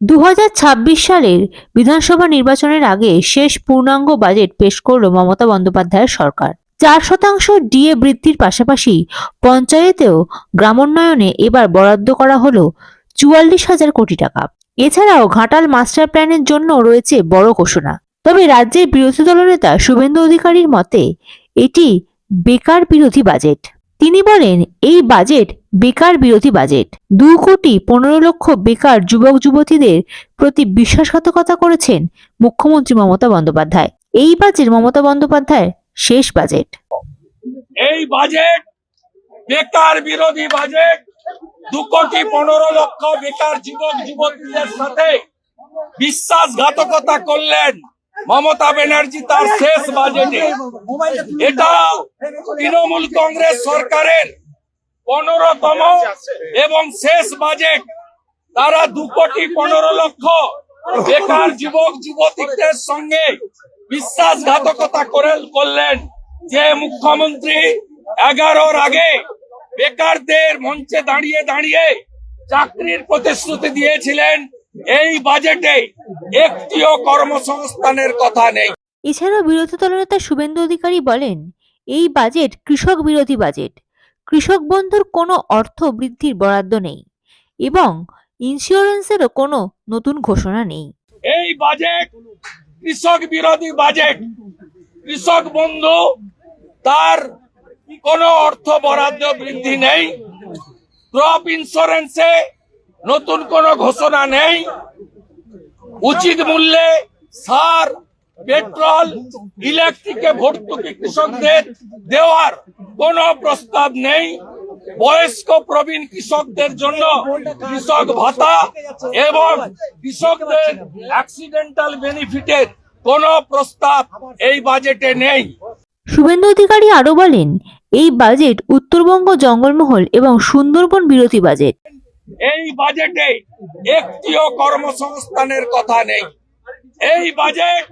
দু হাজার ছাব্বিশ সালের বিধানসভা নির্বাচনের আগে শেষ পূর্ণাঙ্গ বাজেট পেশ করল মমতা বন্দ্যোপাধ্যায়ের সরকার। চার শতাংশ ডিএ বৃদ্ধির পাশাপাশি পঞ্চায়েতেও গ্রামোন্নয়নে এবার বরাদ্দ করা হলো চুয়াল্লিশ হাজার কোটি টাকা। এছাড়াও ঘাটাল মাস্টার প্ল্যানের জন্য রয়েছে বড় ঘোষণা। তবে রাজ্যের বিরোধী দলনেতা শুভেন্দু অধিকারীর মতে, এটি বেকার বিরোধী বাজেট। তিনি বলেন, এই বাজেট বেকার বিরোধী বাজেট। দু কোটি পনেরো লক্ষ বেকার যুবক যুবতীদের প্রতি বিশ্বাসঘাতকতা করেছেন মুখ্যমন্ত্রী মমতা বন্দ্যোপাধ্যায়। এই বাজেট মমতা বন্দ্যোপাধ্যায়ের শেষ বাজেট। এই বাজেট বেকার বিরোধী বাজেট। দু কোটি পনেরো লক্ষ বেকার যুবক যুবতীদের সাথে বিশ্বাসঘাতকতা করলেন। মমতা ব্যানার্জি তার শেষ বাজেটে। এটা তৃণমূল কংগ্রেস সরকারের পনেরোতম এবং শেষ বাজেট। তারা দু কোটি পনেরো লক্ষ বেকার যুবক, যুবতীদের সঙ্গে বিশ্বাসঘাতকতা করে করলেন যে মুখ্যমন্ত্রী। এগারোর আগে বেকারদের মঞ্চে দাঁড়িয়ে দাঁড়িয়ে চাকরির প্রতিশ্রুতি দিয়েছিলেন। এই বাজেটে একটিও কর্মসংস্থানের কথা নেই। এছাড়াও বিরোধী দলনেতা শুভেন্দু অধিকারী বলেন এই বাজেট কৃষক বিরোধী বাজেট। কৃষক বন্ধুর কোনো অর্থ বৃদ্ধির বরাদ্দ নেই এবং ইন্স্যুরেন্সেরও কোনো নতুন ঘোষণা নেই। এই বাজেট কৃষক বিরোধী বাজেট। কৃষক বন্ধু তার কোনো অর্থ বরাদ্দ বৃদ্ধি নেই। ক্রপ ইন্স্যুরেন্সে নতুন কোনো ঘোষণা নেই। উচিত মূল্যে সার, পেট্রোল, ইলেকট্রিকে ভর্তুকি কৃষকদের দেওয়ার কোন প্রস্তাব নেই। বয়স্ক প্রবীণ কৃষকদের জন্য কৃষক ভাতা এবং কৃষকদের অ্যাক্সিডেন্টাল বেনিফিটের কোন প্রস্তাব এই বাজেটে নেই। শুভেন্দু অধিকারী আরও বলেন, এই বাজেট উত্তরবঙ্গ জঙ্গলমহল এবং সুন্দরবন বিরোধী বাজেট। এই বাজেটে একটিও কর্মসংস্থানের কথা নেই। এই বাজেট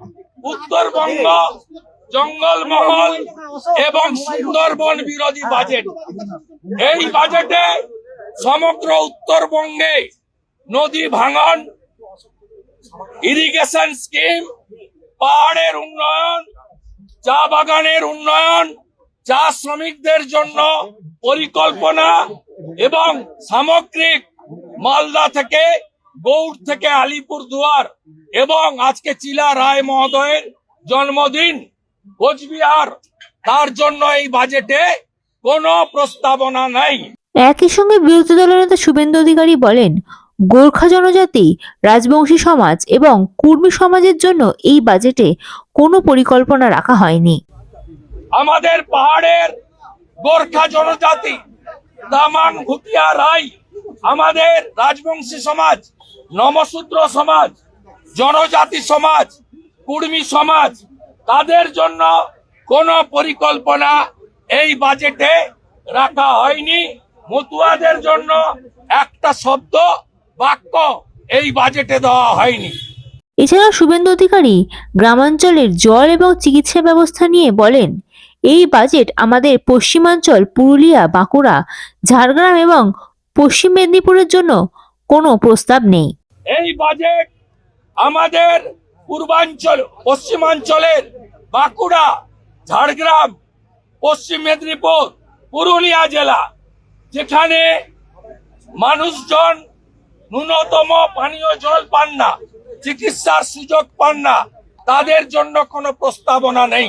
উত্তরবঙ্গ, জঙ্গলমহল এবং সুন্দরবন বিরোধী বাজেট। এই বাজেটে সমগ্র উত্তরবঙ্গে নদী ভাঙন ইরিগেশন স্কিম পাহাড়ের উন্নয়ন, চা বাগানের উন্নয়ন, চা শ্রমিকদের জন্য পরিকল্পনা এবং সামগ্রিক মালদা থেকে গৌড় থেকে আলিপুর দুয়ার এবং আজকে চিলা রায় মহোদয়ের জন্মদিন কোচবিহার তার জন্য এই বাজেটে কোনো প্রস্তাবনা নাই। একই সঙ্গে বিরোধী দলনেতা শুভেন্দু অধিকারী বলেন গোর্খা জনজাতি রাজবংশী সমাজ এবং কুর্মী সমাজের জন্য এই বাজেটে কোনো পরিকল্পনা রাখা হয়নি। আমাদের পাহাড়ের গোর্খা জনজাতি দামাং ভুতিয়া রাই আমাদের রাজবংশী সমাজ নমসূত্র সমাজ, জনজাতি সমাজ, কুর্মী সমাজ, তাদের জন্য কোনো পরিকল্পনা এই বাজেটে রাখা হয়নি। মতুয়াদের জন্য একটা শব্দ, বাক্য এই বাজেটে দেওয়া হয়নি। এছাড়াও শুভেন্দু অধিকারী গ্রামাঞ্চলের জল এবং চিকিৎসা ব্যবস্থা নিয়ে বলেন এই বাজেট আমাদের পশ্চিমাঞ্চল, পুরুলিয়া, বাঁকুড়া, ঝাড়গ্রাম এবং পশ্চিম মেদিনীপুরের জন্য কোনো প্রস্তাব নেই। এই বাজেট আমাদের পূর্বাঞ্চল, পশ্চিমাঞ্চলের বাঁকুড়া, ঝাড়গ্রাম, পশ্চিম মেদিনীপুর, পুরুলিয়া জেলা, যেখানে মানুষজন ন্যূনতম পানীয় জল পান না, চিকিৎসার সুযোগ পান না, তাদের জন্য কোনো প্রস্তাবনা নেই।